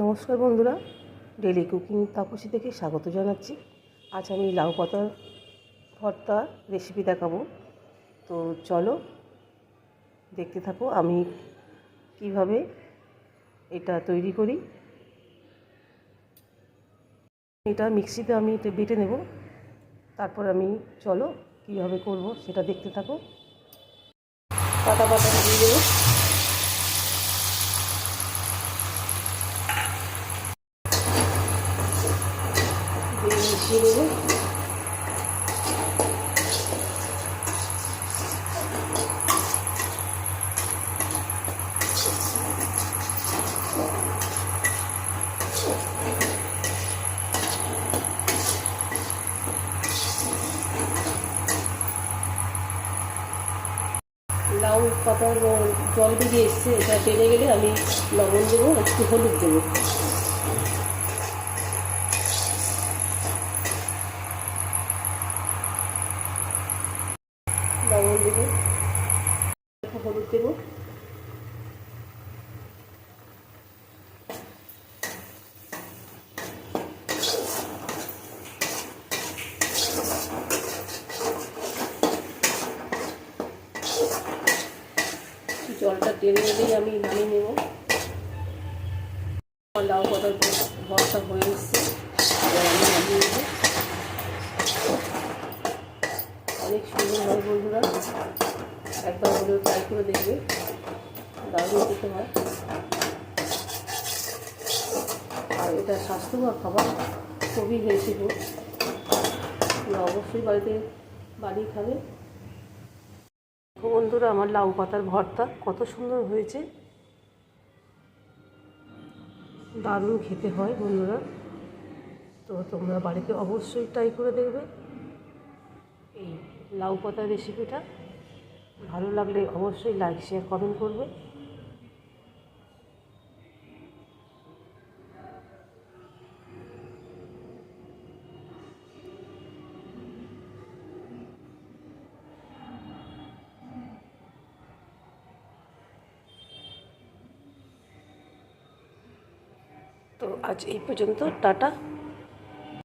নমস্কার বন্ধুরা daily cooking Tapasi থেকে স্বাগত জানাচ্ছি। আজ আমি লাউ পাতার ভর্তা রেসিপি দেখাবো। তো চলো দেখতে থাকো আমি কীভাবে এটা তৈরি করি। এটা মিক্সিতে আমি এটা বেটে নেব। তারপর আমি চলো কীভাবে করব সেটা দেখতে থাকো। পাতা পাতা দিয়ে দেবো দিয়ে মিশিয়ে লাউ পাতার জল বেরিয়ে এসছে, এটা টেনে গেলে আমি লবণ দেবো একটু হলুদ দেবো। একটু হলুদ দেবো। জলটা টেনে নিলেই আমি নামিয়ে নেব। লাউ পাতার ভরসা হয়ে এসছে। অনেক সুন্দর হয় বন্ধুরা। একবার হলেও ট্রাই করে দেখবে। দারুণ খেতে হয় আর এটা স্বাস্থ্যকর খাবার, খুবই ফুড তোমরা অবশ্যই বাড়িতে বানিয়ে খাবে। বন্ধুরা, আমার লাউ পাতার ভর্তা কত সুন্দর হয়েছে। দারুণ খেতে হয় বন্ধুরা। তো তোমরা বাড়িতে অবশ্যই ট্রাই করে দেখবে। এই লাউ পাতার রেসিপিটা ভালো লাগলে অবশ্যই লাইক শেয়ার কমেন্ট করবে। তো আজ এই পর্যন্ত টাটা।